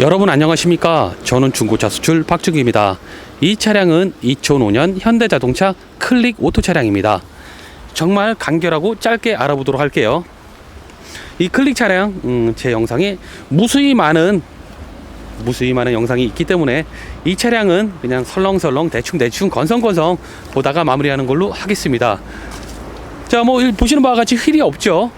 여러분 안녕하십니까? 저는 중고차 수출 박주기입니다. 이 차량은 2005년 현대자동차 클릭 오토 차량입니다. 정말 간결하고 짧게 알아보도록 할게요. 이 클릭 차량 음, 제 영상에 무수히 많은 무수히 많은 영상이 있기 때문에 이 차량은 그냥 설렁설렁 대충대충 건성건성 보다가 마무리하는 걸로 하겠습니다. 자, 뭐 보시는 바와 같이 휠이 없죠.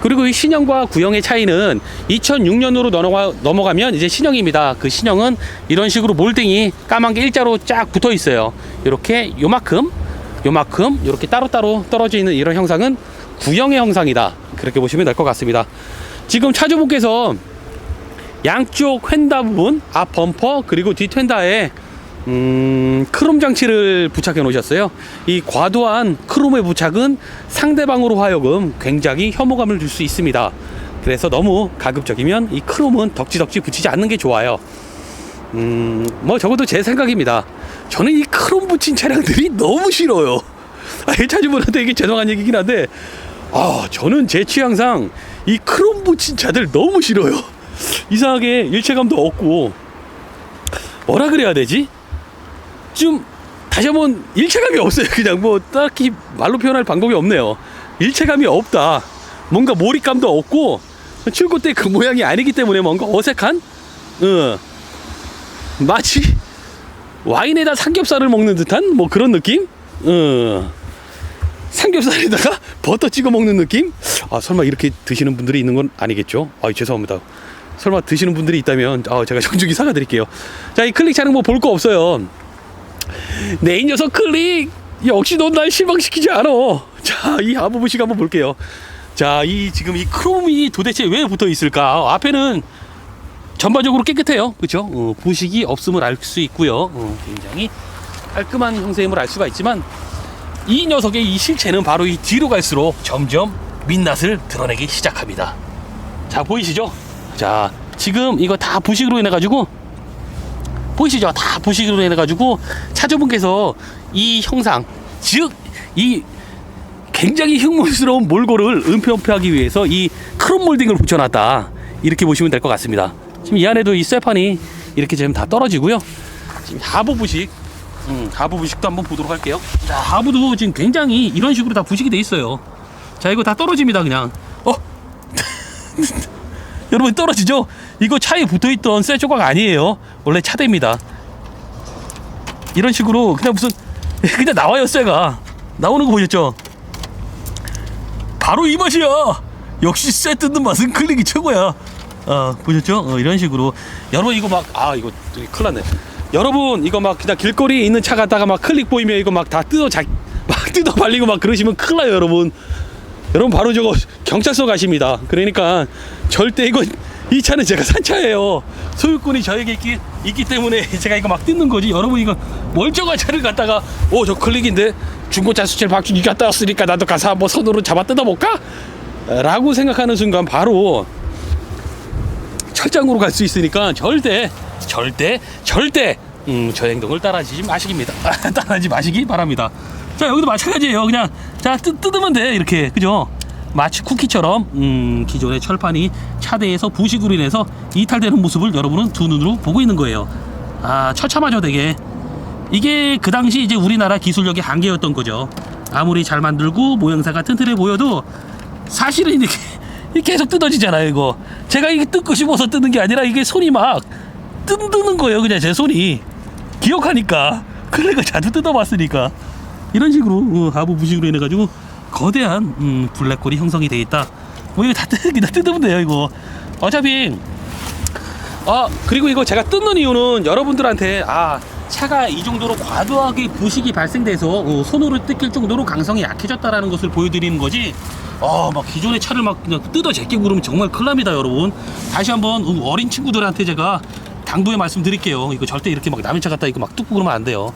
그리고 이 신형과 구형의 차이는 2006년으로 넘어가, 넘어가면 이제 신형입니다. 그 신형은 이런 식으로 몰딩이 까만 게 일자로 쫙 붙어 있어요. 이렇게 요만큼, 요만큼, 이렇게 따로따로 떨어져 있는 이런 형상은 구형의 형상이다. 그렇게 보시면 될 것 같습니다. 지금 차주분께서 양쪽 휀다 부분, 앞 범퍼, 그리고 뒷 휀다에 음, 크롬 장치를 부착해 놓으셨어요. 이 과도한 크롬의 부착은 상대방으로 하여금 굉장히 혐오감을 줄 수 있습니다. 그래서 너무 가급적이면 이 크롬은 덕지덕지 붙이지 않는 게 좋아요. 음, 뭐 적어도 제 생각입니다. 저는 이 크롬 붙인 차량들이 너무 싫어요. 아, 차주분한테 이게 죄송한 얘기긴 한데, 아, 저는 제 취향상 이 크롬 붙인 차들 너무 싫어요. 이상하게 일체감도 없고, 뭐라 그래야 되지? 좀 다시 한번 일체감이 없어요. 그냥 뭐 딱히 말로 표현할 방법이 없네요. 일체감이 없다. 뭔가 몰입감도 없고 출고 때 그 모양이 아니기 때문에 뭔가 어색한 어. 마치 와인에다 삼겹살을 먹는 듯한 뭐 그런 느낌? 어. 삼겹살에다가 버터 찍어 먹는 느낌? 아 설마 이렇게 드시는 분들이 있는 건 아니겠죠? 아 죄송합니다. 설마 드시는 분들이 있다면 아 제가 정중히 사과드릴게요. 자 이 클릭 차량 뭐볼 거 없어요. 내이 녀석 클릭 역시 넌 날 실망시키지 않아. 자 이 하부부식 한번 볼게요. 자 이 지금 이 크롬이 도대체 왜 붙어 있을까? 앞에는 전반적으로 깨끗해요. 그죠 어, 부식이 없음을 알 수 있고요. 어, 굉장히 깔끔한 형태임을 알 수가 있지만 이 녀석의 이 실체는 바로 이 뒤로 갈수록 점점 민낯을 드러내기 시작합니다. 자 보이시죠? 자 지금 이거 다 부식으로 인해 가지고 보이시죠? 다 부식으로 인해가지고 차주분께서 이 형상, 즉, 이 굉장히 흉물스러운 몰골을 은폐은폐하기 위해서 이 크롬 몰딩을 붙여놨다. 이렇게 보시면 될 것 같습니다. 지금 이 안에도 이 쇠판이 이렇게 지금 다 떨어지고요. 지금 하부 부식, 음, 하부 부식도 한번 보도록 할게요. 자, 하부도 지금 굉장히 이런 식으로 다 부식이 돼 있어요. 자, 이거 다 떨어집니다, 그냥. 어? 여러분 떨어지죠? 이거 차에 붙어있던 쇠 조각 아니에요. 원래 차대입니다. 이런 식으로 그냥 무슨 그냥 나와요 쇠가 나오는 거 보셨죠? 바로 이 맛이야. 역시 쇠 뜯는 맛은 클릭이 최고야. 아 보셨죠? 어, 이런 식으로 여러분 이거 막 아 이거 큰일 났네. 여러분 이거 막 그냥 길거리에 있는 차 갖다가 막 클릭 보이면 이거 막 다 뜯어 자, 막 뜯어 발리고 막 그러시면 큰일 나요 여러분. 여러분 바로 저거 경찰서 가십니다. 그러니까 절대 이거 이 차는 제가 산 차예요. 소유권이 저에게 있기, 있기 때문에 제가 이거 막 뜯는 거지. 여러분 이거 멀쩡한 차를 갖다가 오 저 클릭인데 중고차 수출 박준이 갔다 왔으니까 나도 가서 한번 손으로 잡아 뜯어볼까? 라고 생각하는 순간 바로 철장으로 갈 수 있으니까 절대 절대 절대 음, 저 행동을 따라하지 마시기입니다. 따라하지 마시기 바랍니다. 자 여기도 마찬가지예요. 그냥 자 뜯, 뜯으면 돼 이렇게 그죠? 마치 쿠키처럼 음, 기존의 철판이 차대에서 부식으로 인해서 이탈되는 모습을 여러분은 두 눈으로 보고 있는 거예요. 아 처참하죠 되게. 이게 그 당시 이제 우리나라 기술력의 한계였던 거죠. 아무리 잘 만들고 모양새가 튼튼해 보여도 사실은 이렇게 계속 뜯어지잖아요 이거. 제가 이게 뜯고 싶어서 뜯는 게 아니라 이게 손이 막 뜯는 거예요 그냥 제 손이. 기억하니까 그러니까 자주 뜯어봤으니까 이런 식으로 어, 하부 부식으로 인해 가지고 거대한 음, 블랙홀이 형성이 돼 있다. 뭐 이거 다 뜯기 다 뜯으면 돼요 이거. 어차피 아 그리고 이거 제가 뜯는 이유는 여러분들한테 아 차가 이 정도로 과도하게 부식이 발생돼서 어, 손으로 뜯길 정도로 강성이 약해졌다라는 것을 보여드리는 거지. 아막 기존의 차를 막 그냥 뜯어 제끼고 그러면 정말 큰일 납니다 여러분. 다시 한번 음, 어린 친구들한테 제가 당부의 말씀 드릴게요. 이거 절대 이렇게 막 남의 차 갖다 이거 막 뜯고 그러면 안 돼요.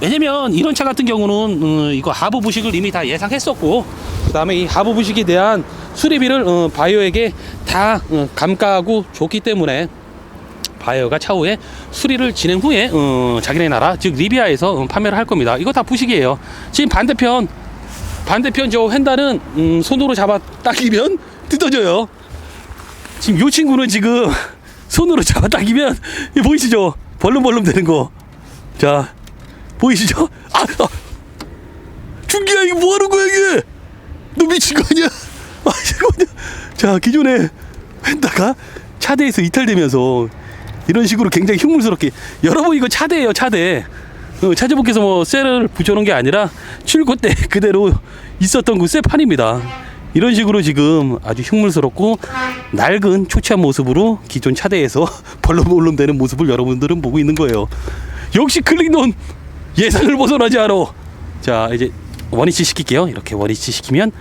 왜냐면 이런 차 같은 경우는 어, 이거 하부 부식을 이미 다 예상했었고 그 다음에 이 하부 부식에 대한 수리비를 어, 바이오에게 다 어, 감가하고 줬기 때문에 바이오가 차후에 수리를 진행 후에 어, 자기네 나라 즉 리비아에서 어, 판매를 할 겁니다. 이거 다 부식이에요. 지금 반대편 반대편 저 휀다는 음, 손으로 잡아 당기면 뜯어져요. 지금 요 친구는 지금 손으로 잡아 당기면 이 보이시죠? 벌름벌름 되는 거. 자, 보이시죠? 아, 아. 준기야 이게 뭐 하는 거야 이게? 너 미친 거 아니야? 아, 잠깐만요. 자, 기존에 했다가 차대에서 이탈되면서 이런 식으로 굉장히 흉물스럽게 여러분 이거 차대예요 차대. 어, 차주분께서 뭐 쇠를 붙여놓은 게 아니라 출고 때 그대로 있었던 그 쇠판입니다. 이런 식으로 지금 아주 흉물스럽고 낡은 초췌한 모습으로 기존 차대에서 벌렁벌렁대는 모습을 여러분들은 보고 있는 거예요. 역시 클릭논 예상을 벗어나지 않아. 자 이제 원위치 시킬게요. 이렇게 원위치 시키면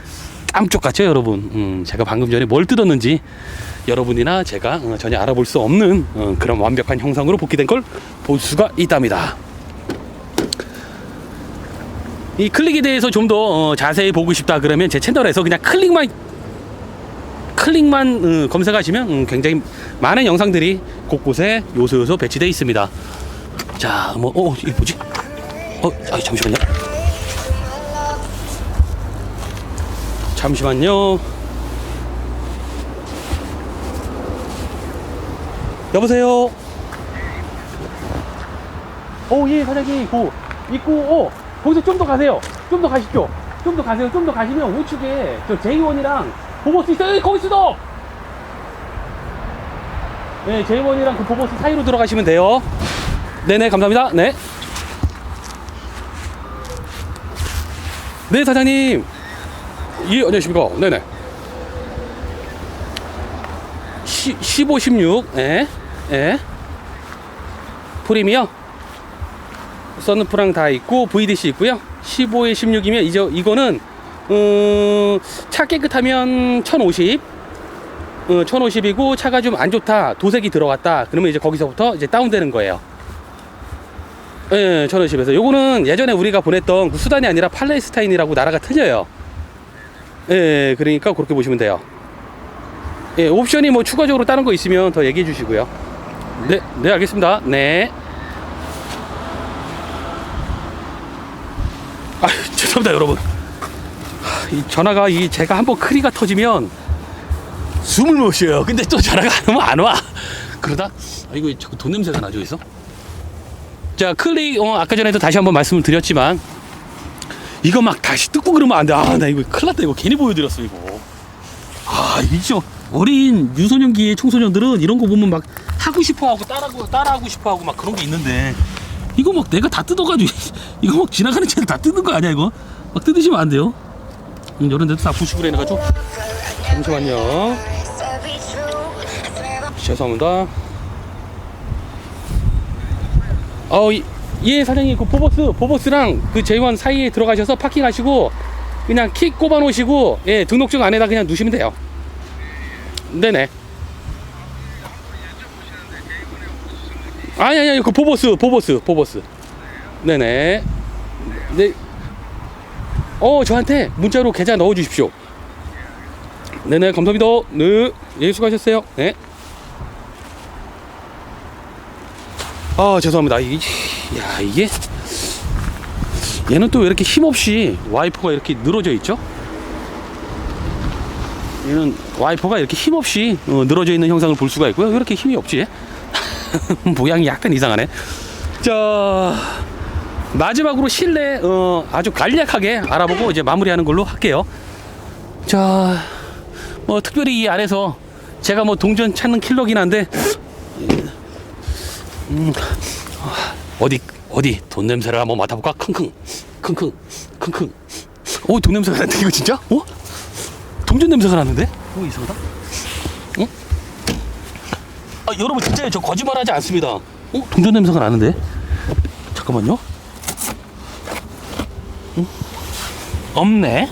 깜쪽 같죠, 여러분. 음, 제가 방금 전에 뭘 뜯었는지 여러분이나 제가 어, 전혀 알아볼 수 없는 어, 그런 완벽한 형상으로 복귀된 걸 볼 수가 있답니다. 이 클릭에 대해서 좀더 어, 자세히 보고 싶다 그러면 제 채널에서 그냥 클릭만 클릭만 어, 검색하시면 음, 굉장히 많은 영상들이 곳곳에 요소요소 배치되어 있습니다. 자, 뭐, 어, 이게 뭐지? 어, 아, 잠시만요. 잠시만요. 여보세요. 오, 예, 사장님. 고, 입구, 오, 거기서 좀 더 가세요. 좀 더 가십시오. 좀 더 가세요. 좀 더 가시면 우측에 저 J1이랑 보보스 있어요. 거기 있어! 네, J1이랑 그 보보스 사이로 들어가시면 돼요. 네네, 감사합니다. 네. 네, 사장님. 예, 안녕하십니까. 네네. 15, 16, 예, 예. 프리미어. 선루프랑 다 있고, VDC 있고요. 15에 16이면, 이제, 이거는, 음, 차 깨끗하면 1050. 어, 1050이고, 차가 좀 안 좋다, 도색이 들어갔다. 그러면 이제 거기서부터 이제 다운되는 거예요. 예, 1050에서. 요거는 예전에 우리가 보냈던 그 수단이 아니라 팔레스타인이라고 나라가 틀려요. 예, 그러니까 그렇게 보시면 돼요. 예, 옵션이 뭐 추가적으로 다른 거 있으면 더 얘기해 주시고요. 네, 네, 알겠습니다. 네. 아, 죄송합니다, 여러분. 하, 이 전화가 이 제가 한번 크리가 터지면 숨을 못 쉬어요. 근데 또 전화가 안 오면 안 와. 그러다 아, 이거 자꾸 돈 냄새가 나죠, 있어? 자, 클릭 어, 아까 전에도 다시 한번 말씀을 드렸지만 이거 막 다시 뜯고 그러면 안 돼. 아, 나 이거 큰일 났다. 이거 괜히 보여드렸어, 이거. 아, 이죠. 어린 유소년기의 청소년들은 이런 거 보면 막 하고 싶어 하고 따라하고, 따라하고 싶어 하고 막 그런 게 있는데 이거 막 내가 다 뜯어가지고 이거 막 지나가는 차들 다 뜯는 거 아니야, 이거? 막 뜯으시면 안 돼요. 음, 이런 데도 다 부식으로 해놔가지고. 잠시만요. 죄송합니다. 어, 이- 예, 사장님, 그 보보스, 보보스랑 그 J1 사이에 들어가셔서 파킹하시고, 그냥 킥 꼽아 놓으시고, 예, 등록증 안에다 그냥 누시면 돼요. 네네. 아니, 아니, 아니, 그 보보스, 보보스, 보보스. 네네. 네. 어, 저한테 문자로 계좌 넣어 주십시오. 네네, 감사합니다. 네. 예, 수고하셨어요. 네. 아, 죄송합니다. 이, 야, 이게. 얘는 또 왜 이렇게 힘없이 와이퍼가 이렇게 늘어져 있죠? 얘는 와이퍼가 이렇게 힘없이 어, 늘어져 있는 형상을 볼 수가 있고요. 왜 이렇게 힘이 없지? 모양이 약간 이상하네. 자, 마지막으로 실내 어, 아주 간략하게 알아보고 이제 마무리하는 걸로 할게요. 자, 뭐 특별히 이 안에서 제가 뭐 동전 찾는 킬러긴 한데 음, 어디 어디 돈 냄새를 한번 맡아볼까? 킁킁 킁킁 킁킁. 오, 돈 냄새가 나는데 이거 진짜? 어? 동전 냄새가 나는데? 어, 이상하다. 어? 아, 여러분 진짜요? 저 거짓말하지 않습니다. 어? 동전 냄새가 나는데? 잠깐만요. 응? 없네.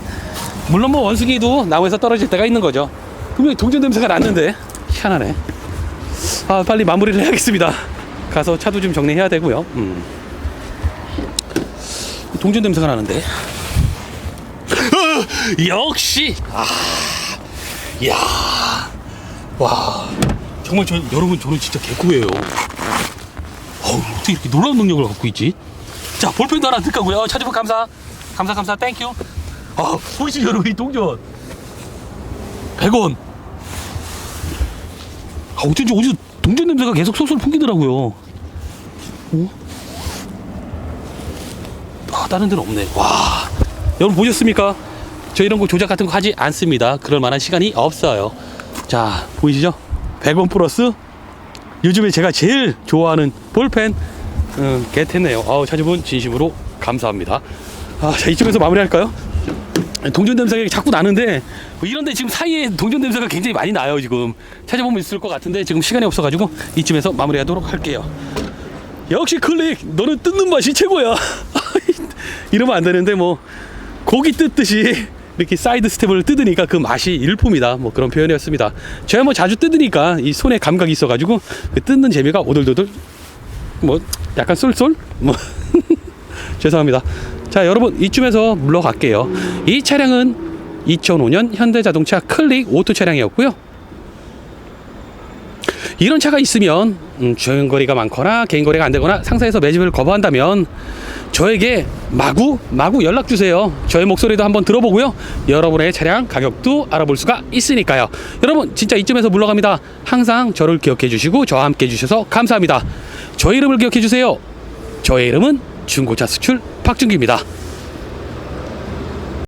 물론 뭐 원숭이도 나무에서 떨어질 때가 있는 거죠. 분명히 동전 냄새가 났는데 희한하네. 아 빨리 마무리를 해야겠습니다. 가서 차도 좀 정리해야 되고요. 음. 동전 냄새가 나는데. 역시 아, 야, 와, 정말 저 여러분 저는 진짜 개코예요. 어우, 어떻게 이렇게 놀라운 능력을 갖고 있지? 자, 볼펜도 하나 뜰까고요. 차주분 감사, 감사, 감사, 땡큐. 아, 보이시죠, 여러분 이 동전. 100원. 아, 어쩐지 어디서 동전 냄새가 계속 솔솔 풍기더라고요. 어? 아, 다른 데는 없네. 와, 여러분 보셨습니까? 저 이런 거 조작 같은 거 하지 않습니다. 그럴 만한 시간이 없어요. 자, 보이시죠? 100원 플러스 요즘에 제가 제일 좋아하는 볼펜 음, 겟했네요. 아우, 찾아본 진심으로 감사합니다. 아, 자, 이쯤에서 마무리할까요? 동전 냄새가 자꾸 나는데 뭐 이런데 지금 사이에 동전 냄새가 굉장히 많이 나요 지금 찾아보면 있을 것 같은데 지금 시간이 없어가지고 이쯤에서 마무리하도록 할게요 역시 클릭 너는 뜯는 맛이 최고야 이러면 안 되는데 뭐 고기 뜯듯이 이렇게 사이드 스텝을 뜯으니까 그 맛이 일품이다 뭐 그런 표현이었습니다 제가 뭐 자주 뜯으니까 이 손에 감각이 있어가지고 그 뜯는 재미가 오돌도돌 뭐 약간 쏠쏠 뭐 죄송합니다. 자, 여러분 이쯤에서 물러갈게요. 이 차량은 2005년 현대자동차 클릭 오토 차량이었고요. 이런 차가 있으면 음, 주행거리가 많거나 개인거리가 안 되거나 상사에서 매집을 거부한다면 저에게 마구 마구 연락 주세요. 저의 목소리도 한번 들어보고요. 여러분의 차량 가격도 알아볼 수가 있으니까요. 여러분 진짜 이쯤에서 물러갑니다. 항상 저를 기억해 주시고 저와 함께 해 주셔서 감사합니다. 저의 이름을 기억해 주세요. 저의 이름은 중고차 수출 박준기입니다.